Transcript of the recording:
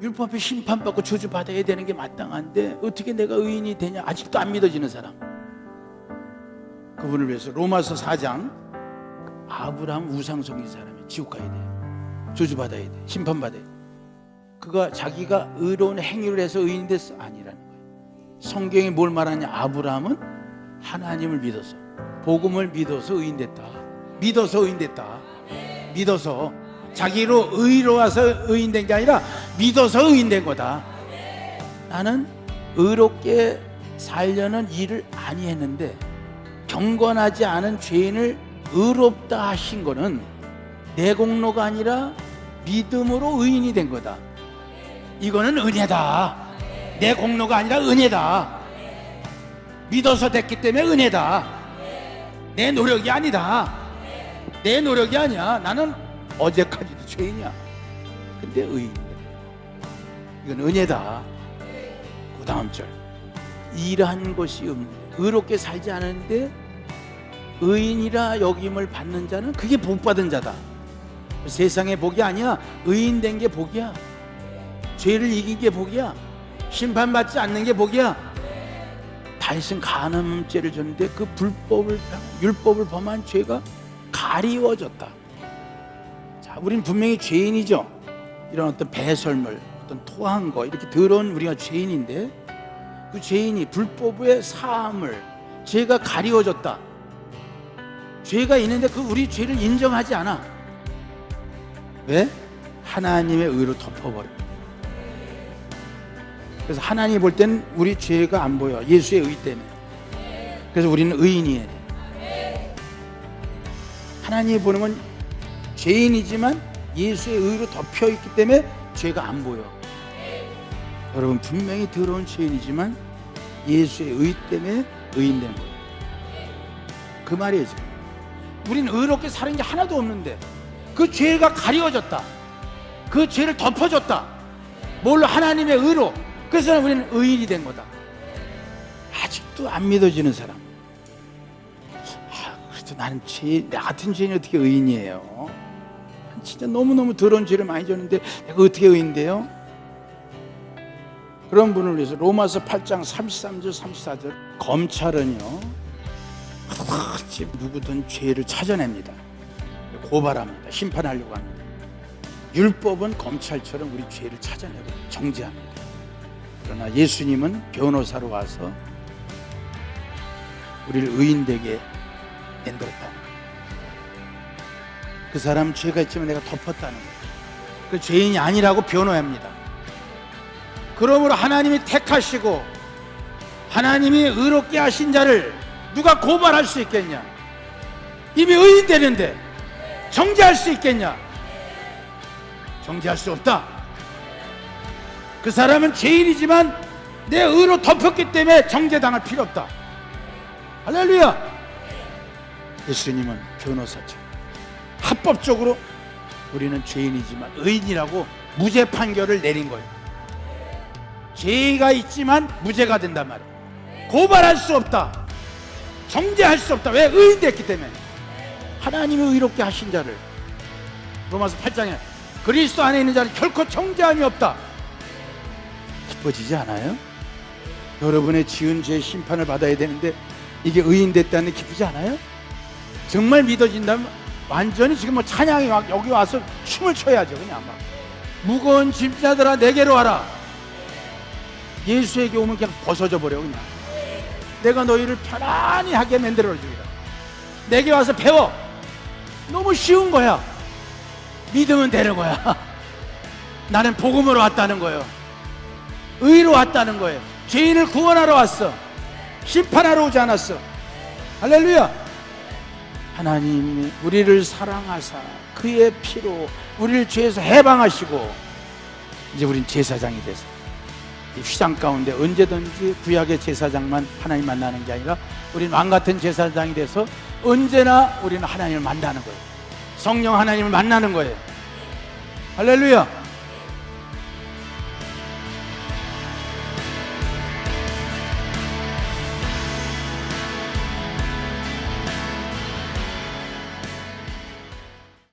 율법에 심판받고 저주받아야 되는 게 마땅한데 어떻게 내가 의인이 되냐? 아직도 안 믿어지는 사람. 그분을 위해서 로마서 4장. 아브라함 우상 섬긴 사람이 지옥 가야 돼. 저주받아야 돼. 심판받아야 돼. 그가 자기가 의로운 행위를 해서 의인 됐어? 아니라는 거예요 성경이 뭘 말하냐? 아브라함은 하나님을 믿어서 복음을 믿어서 의인 됐다. 믿어서 의인 됐다. 믿어서 자기로 의로워서 의인된 게 아니라 믿어서 의인된 거다. 나는 의롭게 살려는 일을 아니 했는데 경건하지 않은 죄인을 의롭다 하신 거는 내 공로가 아니라 믿음으로 의인이 된 거다. 이거는 은혜다. 내 공로가 아니라 은혜다. 믿어서 됐기 때문에 은혜다. 내 노력이 아니다. 내 노력이 아니야. 나는 어제까지도 죄인이야. 근데 의인이다. 이건 은혜다. 그 다음 절. 일한 것이 없는데 의롭게 살지 않은데 의인이라 여김을 받는 자는 그게 복 받은 자다. 세상의 복이 아니야. 의인 된 게 복이야. 죄를 이긴 게 복이야. 심판받지 않는 게 복이야. 다윗은 간음죄를 졌는데 그 불법을 율법을 범한 죄가 가리워졌다. 자, 우리는 분명히 죄인이죠. 이런 어떤 배설물, 어떤 토한 거 이렇게 더러운 우리가 죄인인데 그 죄인이 불법의 사함을 죄가 가리워졌다. 죄가 있는데 그 우리 죄를 인정하지 않아. 왜? 하나님의 의로 덮어버려. 그래서 하나님 볼 때는 우리 죄가 안 보여. 예수의 의 때문에. 그래서 우리는 의인이에요. 하나님이 보는 건 죄인이지만 예수의 의로 덮여 있기 때문에 죄가 안 보여. 여러분 분명히 더러운 죄인이지만 예수의 의 때문에 의인된 거예요. 그. 지금. 우리는 의롭게 사는 게 하나도 없는데 그 죄가 가리워졌다. 그 죄를 덮어줬다. 뭘로 하나님의 의로. 그래서 우리는 의인이 된 거다. 아직도 안 믿어지는 사람. 아, 그래도 나는 죄, 나 같은 죄인이 어떻게 의인이에요? 진짜 너무너무 더러운 죄를 많이 졌는데 내가 어떻게 의인데요? 그런 분을 위해서 로마서 8장 33절 34절 검찰은요 누구든 죄를 찾아냅니다. 고발합니다. 심판하려고 합니다. 율법은 검찰처럼 우리 죄를 찾아내고 정죄합니다. 그러나 예수님은 변호사로 와서 우리를 의인되게 만들었다는 그 사람 죄가 있지만 내가 덮었다는 거예요. 그 죄인이 아니라고 변호합니다. 그러므로 하나님이 택하시고 하나님이 의롭게 하신 자를 누가 고발할 수 있겠냐? 이미 의인 되는데 정죄할 수 있겠냐? 정죄할 수 없다. 그 사람은 죄인이지만 내 의로 덮었기 때문에 정죄당할 필요 없다. 할렐루야! 예수님은 변호사죠. 합법적으로 우리는 죄인이지만 의인이라고 무죄 판결을 내린 거예요. 죄가 있지만 무죄가 된단 말이에요. 고발할 수 없다. 정죄할 수 없다. 왜? 의인 됐기 때문에. 하나님이 의롭게 하신 자를 로마서 8장에 그리스도 안에 있는 자는 결코 정죄함이 없다. 기뻐지지 않아요? 여러분의 지은 죄 심판을 받아야 되는데 이게 의인 됐다는 게 기쁘지 않아요? 정말 믿어진다면 완전히 지금 뭐 찬양이 막 여기 와서 춤을 춰야죠 그냥 막 무거운 짐자들아 내게로 와라. 예수에게 오면 그냥 벗어져 버려 그냥. 내가 너희를 편안히 하게 만들어 주리라 내게 와서 배워. 너무 쉬운 거야. 믿으면 되는 거야. 나는 복음으로 왔다는 거예요. 의로 왔다는 거예요. 죄인을 구원하러 왔어. 심판하러 오지 않았어. 할렐루야 하나님이 우리를 사랑하사 그의 피로 우리를 죄에서 해방하시고 이제 우린 제사장이 돼서 이 휘장 가운데 언제든지 구약의 제사장만 하나님 만나는 게 아니라 우리는 왕 같은 제사장이 돼서 언제나 우리는 하나님을 만나는 거예요. 성령 하나님을 만나는 거예요. 할렐루야.